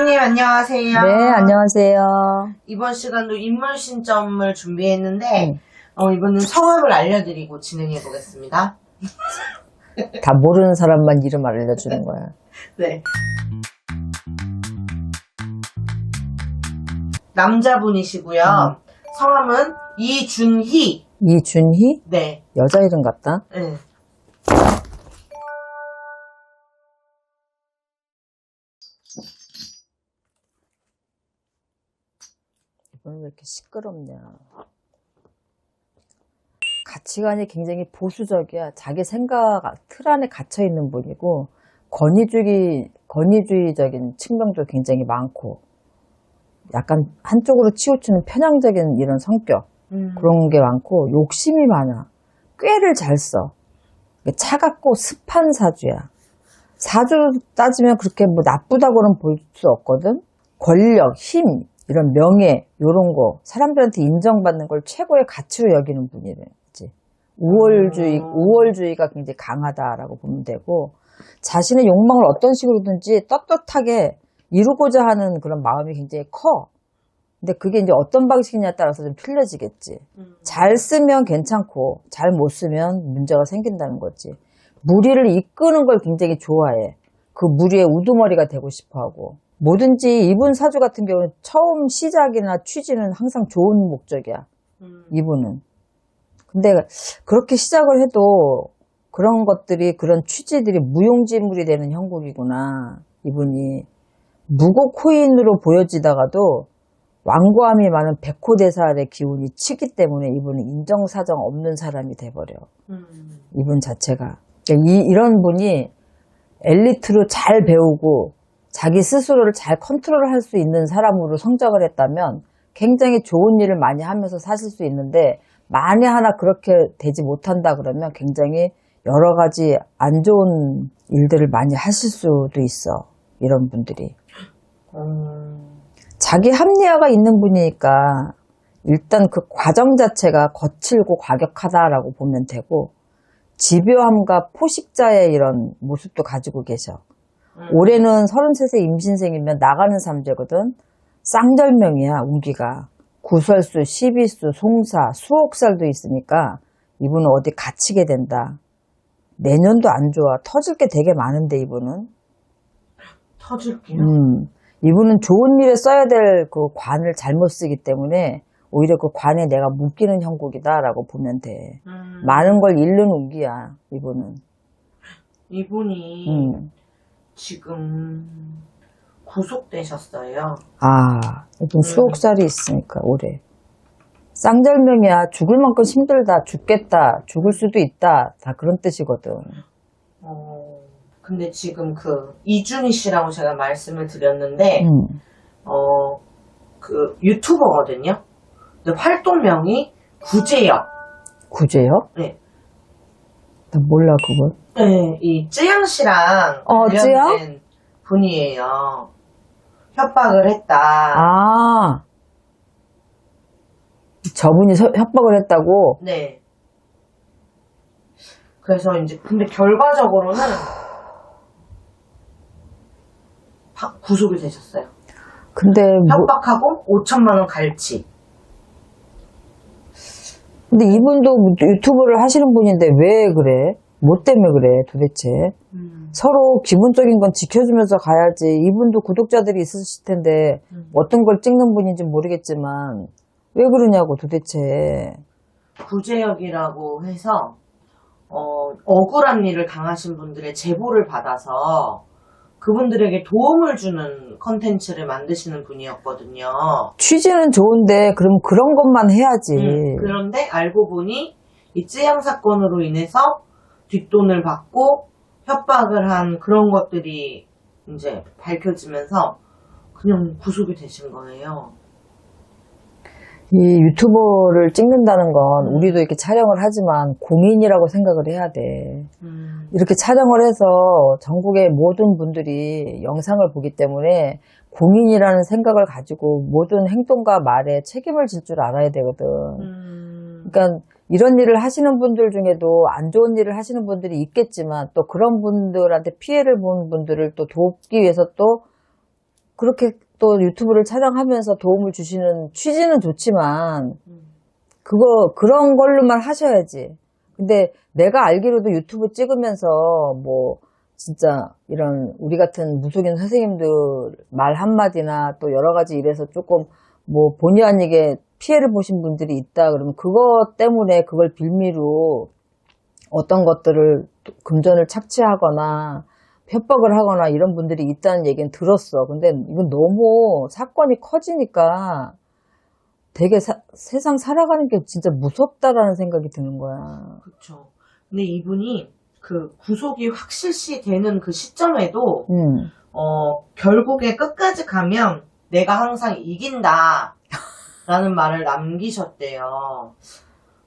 선생님 안녕하세요. 네, 안녕하세요. 이번 시간도 인물 신점을 준비했는데 네. 어, 이번엔 성함을 알려드리고 진행해 보겠습니다. 다 모르는 사람만 이름 알려주는 거야. 네. 남자분이시고요. 성함은 이준희. 이준희? 네. 여자 이름 같다? 네. 이건 왜 이렇게 시끄럽냐. 가치관이 굉장히 보수적이야. 자기 생각 틀 안에 갇혀 있는 분이고, 권위주의, 권위주의적인 측면도 굉장히 많고, 약간 한쪽으로 치우치는 편향적인 이런 성격, 음. 그런 게 많고, 욕심이 많아. 꾀를 잘 써. 차갑고 습한 사주야. 사주 따지면 그렇게 뭐 나쁘다고는 볼 수 없거든? 권력, 힘, 이런 명예, 요런 거, 사람들한테 인정받는 걸 최고의 가치로 여기는 분이지. 우월주의, 음. 우월주의가 굉장히 강하다라고 보면 되고, 자신의 욕망을 어떤 식으로든지 떳떳하게 이루고자 하는 그런 마음이 굉장히 커. 근데 그게 이제 어떤 방식이냐에 따라서 좀 틀려지겠지. 음. 잘 쓰면 괜찮고 잘 못 쓰면 문제가 생긴다는 거지. 무리를 이끄는 걸 굉장히 좋아해. 그 무리의 우두머리가 되고 싶어 하고. 뭐든지 이분 사주 같은 경우는 처음 시작이나 취지는 항상 좋은 목적이야. 음. 이분은. 근데 그렇게 시작을 해도 그런 것들이 그런 취지들이 무용지물이 되는 형국이구나. 이분이 무고 코인으로 보여지다가도 완고함이 많은 백호대살의 기운이 치기 때문에 이분은 인정사정 없는 사람이 돼버려. 음. 이분 자체가. 그러니까 이, 이런 분이 엘리트로 잘 배우고 자기 스스로를 잘 컨트롤할 수 있는 사람으로 성장을 했다면 굉장히 좋은 일을 많이 하면서 사실 수 있는데 만에 하나 그렇게 되지 못한다 그러면 굉장히 여러 가지 안 좋은 일들을 많이 하실 수도 있어. 이런 분들이. 음. 자기 합리화가 있는 분이니까 일단 그 과정 자체가 거칠고 과격하다라고 보면 되고 집요함과 포식자의 이런 모습도 가지고 계셔. 음. 올해는 33세 임신생이면 나가는 삼재거든. 쌍절명이야, 운기가. 구설수, 십이수, 송사, 수옥살도 있으니까 이분은 어디 갇히게 된다. 내년도 안 좋아. 터질 게 되게 많은데 이분은. 터질 게요. 음, 이분은 좋은 일에 써야 될 그 관을 잘못 쓰기 때문에 오히려 그 관에 내가 묶이는 형국이다라고 보면 돼. 음. 많은 걸 잃는 운기야, 이분은. 이분이 음. 지금 구속되셨어요. 아, 이분 수옥살이 있으니까, 올해. 쌍절명이야. 죽을 만큼 힘들다, 죽겠다, 죽을 수도 있다. 다 그런 뜻이거든. 어, 근데 지금 그 이준희 씨라고 제가 말씀을 드렸는데 음. 어, 그 유튜버거든요. 근데 활동명이 구제역. 구제요? 네. 나 몰라, 그걸. 네, 이 쯔양 씨랑 어, 관련된 쯔양? 분이에요. 협박을 했다. 아. 저분이 서- 협박을 했다고? 네. 그래서 이제 근데 결과적으로는 바- 구속이 되셨어요. 근데, 뭐, 협박하고 5천만 원 갈치. 근데 이분도 유튜브를 하시는 분인데 왜 그래? 뭐 때문에 그래, 도대체? 서로 기본적인 건 지켜주면서 가야지. 이분도 구독자들이 있으실 텐데, 음. 어떤 걸 찍는 분인지 모르겠지만, 왜 그러냐고, 도대체. 구제역이라고 해서 어, 억울한 일을 당하신 분들의 제보를 받아서 그분들에게 도움을 주는 컨텐츠를 만드시는 분이었거든요. 취지는 좋은데, 그럼 그런 것만 해야지. 음, 그런데 알고 보니 이 쯔양 사건으로 인해서 뒷돈을 받고 협박을 한 그런 것들이 이제 밝혀지면서 그냥 구속이 되신 거예요. 이 유튜버를 찍는다는 건 우리도 이렇게 촬영을 하지만 공인이라고 생각을 해야 돼. 음, 이렇게 촬영을 해서 전국의 모든 분들이 영상을 보기 때문에 공인이라는 생각을 가지고 모든 행동과 말에 책임을 질 줄 알아야 되거든. 음, 그러니까 이런 일을 하시는 분들 중에도 안 좋은 일을 하시는 분들이 있겠지만 또 그런 분들한테 피해를 본 분들을 또 돕기 위해서 또 그렇게 또 유튜브를 촬영하면서 도움을 주시는 취지는 좋지만 음. 그거 그런 걸로만 하셔야지. 근데 내가 알기로도 유튜브 찍으면서 뭐 진짜 이런 우리 같은 무속인 선생님들 말 한마디나 또 여러 가지 일에서 조금 뭐 본의 아니게 피해를 보신 분들이 있다 그러면 그것 때문에 그걸 빌미로 어떤 것들을 또 금전을 착취하거나 협박을 하거나 이런 분들이 있다는 얘기는 들었어. 근데 이건 너무 사건이 커지니까 되게 사- 세상 살아가는 게 진짜 무섭다라는 생각이 드는 거야. 그쵸. 근데 이분이 그 구속이 확실시 되는 그 시점에도, 음. 어, 결국에 끝까지 가면 내가 항상 이긴다. 라는 말을 남기셨대요.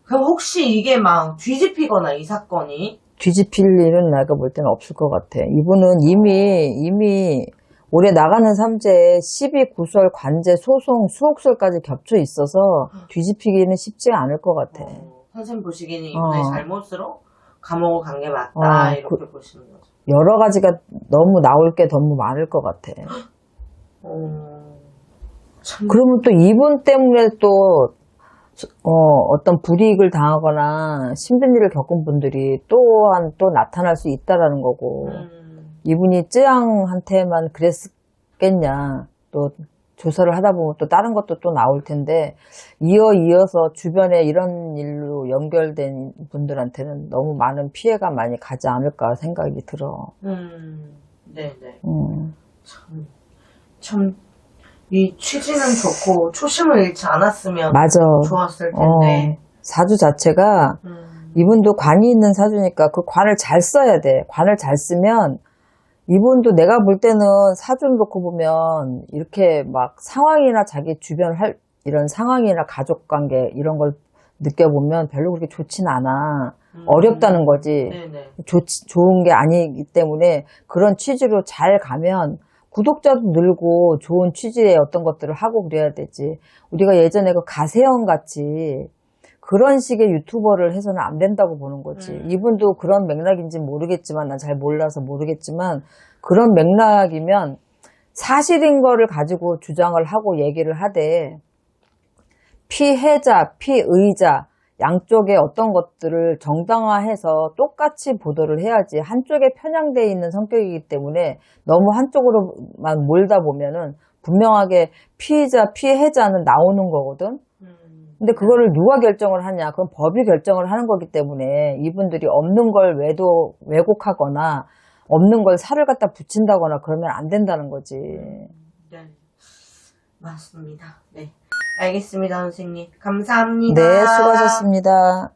그럼 혹시 이게 막 뒤집히거나 이 사건이, 뒤집힐 일은 내가 볼 때는 없을 것 같아. 이분은 이미, 이미 올해 나가는 삼재에 12구설, 관제, 소송, 수옥설까지 겹쳐 있어서 뒤집히기는 쉽지가 않을 것 같아. 어, 선생님 보시기에는 어. 이분의 잘못으로 감옥을 간 게 맞다. 어, 이렇게 보시는 거죠. 여러 가지가 너무 나올 게 너무 많을 것 같아. 어, 참. 그러면 또 이분 때문에 또, 어, 떤 불이익을 당하거나 힘든 일을 겪은 분들이 또한 또 나타날 수 있다라는 거고. 음, 이분이 쯔양한테만 그랬겠냐. 또 조사를 하다 보면 또 다른 것도 또 나올 텐데, 이어 이어서 주변에 이런 일로 연결된 분들한테는 너무 많은 피해가 많이 가지 않을까 생각이 들어. 음, 네네. 음. 참, 참, 이 취지는 좋고 초심을 잃지 않았으면 맞아. 좋았을 어, 텐데. 사주 자체가 음, 이분도 관이 있는 사주니까 그 관을 잘 써야 돼. 관을 잘 쓰면 이분도 내가 볼 때는 사주를 놓고 보면 이렇게 막 상황이나 자기 주변 할 이런 상황이나 가족 관계 이런 걸 느껴보면 별로 그렇게 좋진 않아. 음, 어렵다는 거지. 네네. 좋, 좋은 게 아니기 때문에 그런 취지로 잘 가면 구독자도 늘고 좋은 취지의 어떤 것들을 하고 그래야 되지. 우리가 예전에 그 가세형 같이 그런 식의 유튜버를 해서는 안 된다고 보는 거지. 음. 이분도 그런 맥락인지 모르겠지만, 난 잘 몰라서 모르겠지만, 그런 맥락이면 사실인 거를 가지고 주장을 하고 얘기를 하되, 피해자, 피의자, 양쪽의 어떤 것들을 정당화해서 똑같이 보도를 해야지 한쪽에 편향되어 있는 성격이기 때문에 너무 한쪽으로만 몰다 보면은 분명하게 피의자, 피해자는 나오는 거거든. 음, 근데 그거를 누가 결정을 하냐? 그건 법이 결정을 하는 거기 때문에 이분들이 없는 걸 외도, 왜곡하거나 없는 걸 살을 갖다 붙인다거나 그러면 안 된다는 거지. 네. 맞습니다. 네. 알겠습니다, 선생님. 감사합니다. 네, 수고하셨습니다.